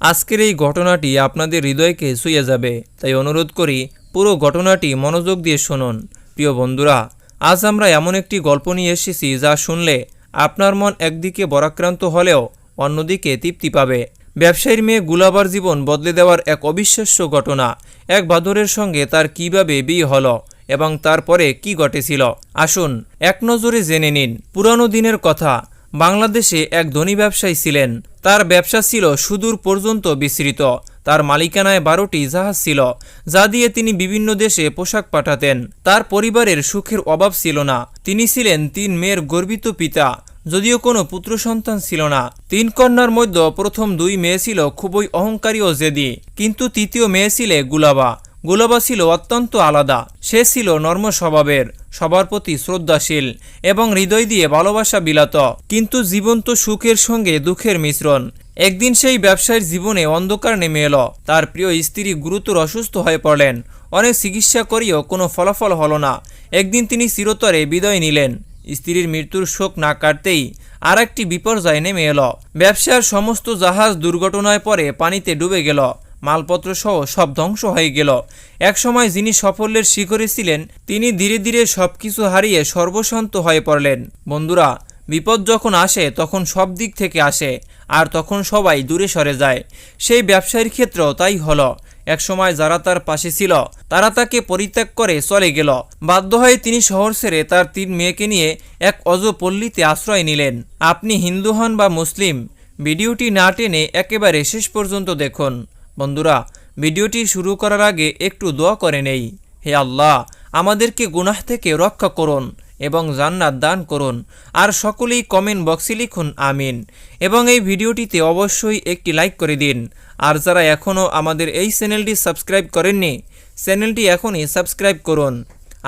আজকের এই ঘটনাটি আপনাদের হৃদয়কে ছুঁয়ে যাবে, তাই অনুরোধ করি পুরো ঘটনাটি মনোযোগ দিয়ে শুনুন। প্রিয় বন্ধুরা, আজ আমরা এমন একটি গল্প নিয়ে এসেছি যা শুনলে আপনার মন একদিকে বরাক্রান্ত হলেও অন্যদিকে তৃপ্তি পাবে। ব্যবসায়ীর মেয়ে গুলাবার জীবন বদলে দেওয়ার এক অবিশ্বাস্য ঘটনা, এক বাদরের সঙ্গে তার কীভাবে বিয়ে হলো এবং তারপরে কি ঘটেছিল? আসুন, এক নজরে জেনে নিন। পুরানো দিনের কথা বাংলাদেশে এক ধনী ব্যবসায়ী ছিলেন। তার ব্যবসা ছিল সুদূর পর্যন্ত বিস্তৃত। তার মালিকানায় বারোটি জাহাজ ছিল, যা দিয়ে তিনি বিভিন্ন দেশে পোশাক পাঠাতেন। তার পরিবারের সুখের অভাব ছিল না। তিনি ছিলেন তিন মেয়ের গর্বিত পিতা, যদিও কোনো পুত্র সন্তান ছিল না। তিন কন্যার মধ্যে প্রথম দুই মেয়ে ছিল খুবই অহংকারী ও জেদি, কিন্তু তৃতীয় মেয়ে ছিলে গুলাবা। গুলাবা ছিল অত্যন্ত আলাদা। সে ছিল নর্ম স্বভাবের সবার প্রতি শ্রদ্ধাশীল এবং হৃদয় দিয়ে ভালোবাসা বিলাত, কিন্তু জীবন্ত সুখের সঙ্গে দুঃখের মিশ্রণ। একদিন সেই ব্যবসায়ীর জীবনে অন্ধকার নেমে এলো। তার প্রিয় স্ত্রী গুরুতর অসুস্থ হয়ে পড়লেন। অনেক চিকিৎসা করিও কোনো ফলাফল হলো না। একদিন তিনি চিরতরে বিদায় নিলেন। স্ত্রীর মৃত্যুর শোক না কাটতেই আর একটি বিপর্যয় নেমে এলো। ব্যবসার সমস্ত জাহাজ দুর্ঘটনায় পরে পানিতে ডুবে গেল। মালপত্র সহ সব ধ্বংস হয়ে গেল। একসময় যিনি সাফল্যের শিখরে ছিলেন, তিনি ধীরে ধীরে সবকিছু হারিয়ে সর্বশান্ত হয়ে পড়লেন। বন্ধুরা, বিপদ যখন আসে, তখন সব দিক থেকে আসে, আর তখন সবাই দূরে সরে যায়। সেই ব্যবসায়ীর ক্ষেত্রেও তাই হলো। একসময় যারা তার পাশে ছিল, তারা তাকে পরিত্যাগ করে চলে গেল। বাধ্য হয়ে তিনি শহর ছেড়ে তার তিন মেয়েকে নিয়ে এক অজ পল্লীতে আশ্রয় নিলেন। আপনি হিন্দু হন বা মুসলিম, ভিডিওটি না টেনে একেবারে শেষ পর্যন্ত দেখুন। বন্ধুরা, ভিডিওটি শুরু করার আগে একটু দোয়া করে নেই। হে আল্লাহ, আমাদেরকে গুনাহ থেকে রক্ষা করুন এবং জান্নাত দান করুন। আর সকলেই কমেন্ট বক্সে লিখুন, আমিন। এবং এই ভিডিওটিতে অবশ্যই একটি লাইক করে দিন। আর যারা এখনও আমাদের এই চ্যানেলটি সাবস্ক্রাইব করেননি, চ্যানেলটি এখনই সাবস্ক্রাইব করুন।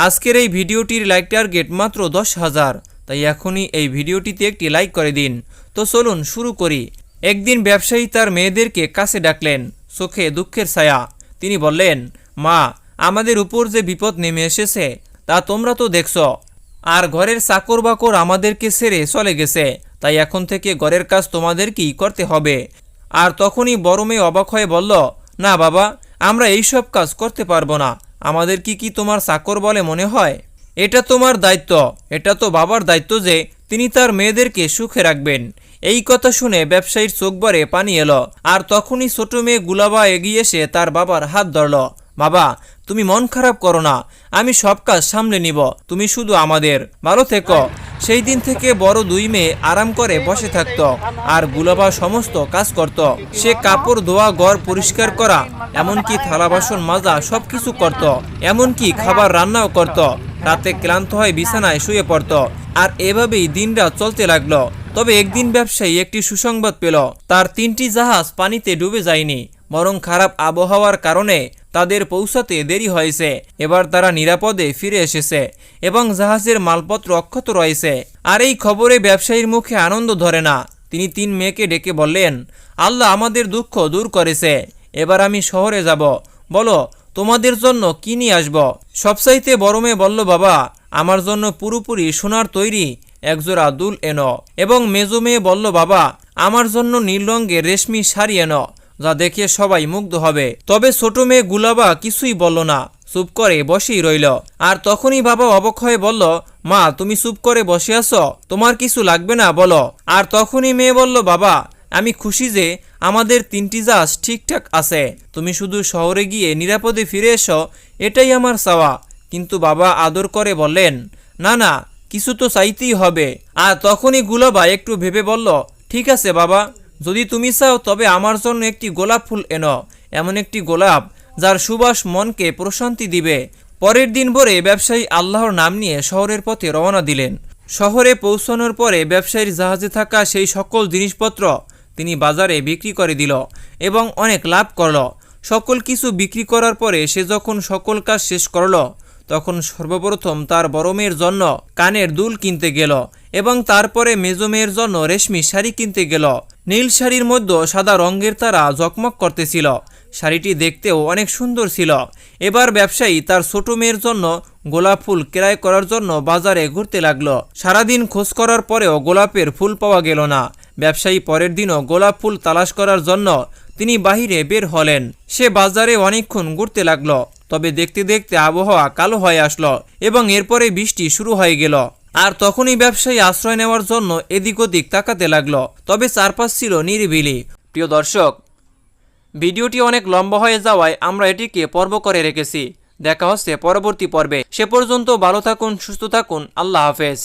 আজকের এই ভিডিওটির লাইক টার্গেট মাত্র দশ হাজার। তাই এখনই এই ভিডিওটিতে একটি লাইক করে দিন। তো চলুন শুরু করি। একদিন ব্যবসায়ী তার মেয়েদেরকে কাছে ডাকলেন চোখে দুঃখের ছায়া। তিনি বললেন, মা, আমাদের উপর যে বিপদ নেমে এসেছে, তা তোমরা তো দেখছ। আর ঘরের চাকর বাকর আমাদেরকে ছেড়ে চলে গেছে। তাই এখন থেকে ঘরের কাজ তোমাদেরকেই করতে হবে। আর তখনই বড় মেয়ে অবাক হয়ে বলল, না বাবা, আমরা এইসব কাজ করতে পারব না। আমাদের কি কি তোমার চাকর বলে মনে হয়? এটা তোমার দায়িত্ব। এটা তো বাবার দায়িত্ব যে তিনি তার মেয়েদেরকে সুখে রাখবেন। এই কথা শুনে ব্যবসায়ীর চোখ ভরে পানি এলো, আর তখনই ছোট মেয়ে গুলাবা এগিয়ে এসে তার বাবার হাত ধরল। বাবা, তুমি মন খারাপ করো না, আমি সব কাজ সামলে নিব, তুমি শুধু আমাদের, ভালো থেকো। সেই দিন থেকে বড় দুই মেয়ে আরাম করে বসে থাকতো, আর গুলাবা সমস্ত কাজ করত। সে কাপড় ধোয়া, ঘর পরিষ্কার করা, এমনকি থালা বাসন মাজা সবকিছু করত, এমনকি খাবার রান্নাও করত। রাতে ক্লান্ত হয়ে বিছানায় শুয়ে পড়ত, আর এভাবেই দিনরাত চলতে লাগল। তবে একদিন ব্যবসায়ী একটি সুসংবাদ পেল। তার তিনটি জাহাজ পানিতে ডুবে যায়নি, বরং খারাপ আবহাওয়ার কারণে তাদের পৌঁছাতে দেরি হয়েছে। এবার তারা নিরাপদে ফিরে এসেছে এবং জাহাজের মালপত্র অক্ষত রয়েছে। আর এই খবরে ব্যবসায়ীর মুখে আনন্দ ধরে না। তিনি তিন মেয়েকে ডেকে বললেন, আল্লাহ আমাদের দুঃখ দূর করেছে। এবার আমি শহরে যাব। বলো, তোমাদের জন্য কি নিয়ে আসব? সবসাইতে বড় মেয়ে বলল, বাবা, আমার জন্য পুরোপুরি সোনার তৈরি একজোড়া দুল এনো এবং মেজো মেয়ে বলল, বাবা, আমার জন্য নীল রঙের রেশমি শাড়ি এনো, যা দেখে সবাই মুগ্ধ হবে। তবে ছোট মেয়ে গুলাবা কিছুই বলল না, চুপ করে বসেই রইল। আর তখনই বাবা অবক হয়ে বলল, মা, তুমি চুপ করে বসে আছো? তোমার কিছু লাগবে না, বলো। আর তখনই মেয়ে বলল, বাবা, আমি খুশি যে আমাদের তিনটি জাহাজ ঠিকঠাক আছে। তুমি শুধু শহরে গিয়ে নিরাপদে ফিরে এসো, এটাই আমার চাওয়া। কিন্তু বাবা আদর করে বললেন, না না কিছু তো চাইতেই হবে। আর তখনই গুলাবা একটু ভেবে বলল, ঠিক আছে বাবা, যদি তুমি চাও তবে আমার জন্য একটি গোলাপ ফুল এনো। এমন একটি গোলাপ যার সুবাস মনকে প্রশান্তি দিবে। পরের দিন ভোরে ব্যবসায়ী আল্লাহর নাম নিয়ে শহরের পথে রওনা দিলেন। শহরে পৌঁছানোর পরে ব্যবসায়ীর জাহাজে থাকা সেই সকল জিনিসপত্র তিনি বাজারে বিক্রি করে দিল এবং অনেক লাভ করল। সকল কিছু বিক্রি করার পরে সে যখন সকল কাজ শেষ করল তখন সর্বপ্রথম তার বড় মেয়ের জন্য কানের দুল কিনতে গেল এবং তারপরে মেজো মেয়ের জন্য রেশমি শাড়ি কিনতে গেল। নীল শাড়ির মধ্যে সাদা রঙের তারা জকমক করতেছিল। শাড়িটি দেখতেও অনেক সুন্দর ছিল। এবার ব্যবসায়ী তার ছোট মেয়ের জন্য গোলাপ ফুল ক্রয় করার জন্য বাজারে ঘুরতে লাগল। সারাদিন খোঁজ করার পরেও গোলাপের ফুল পাওয়া গেল না। ব্যবসায়ী পরের দিনও গোলাপ ফুল তালাশ করার জন্য তিনি বাহিরে বের হলেন। সে বাজারে অনেকক্ষণ ঘুরতে লাগল। তবে দেখতে দেখতে আবহাওয়া কালো হয়ে আসলো এবং এরপরে বৃষ্টি শুরু হয়ে গেল। আর তখনই ব্যবসায়ী আশ্রয় নেওয়ার জন্য এদিক ওদিক তাকাতে লাগল, তবে চারপাশ ছিল নিরিবিলি। প্রিয় দর্শক, ভিডিওটি অনেক লম্বা হয়ে যাওয়ায় আমরা এটিকে পর্ব করে রেখেছি। দেখা হচ্ছে পরবর্তী পর্বে। সে পর্যন্ত ভালো থাকুন, সুস্থ থাকুন, আল্লাহ হাফেজ।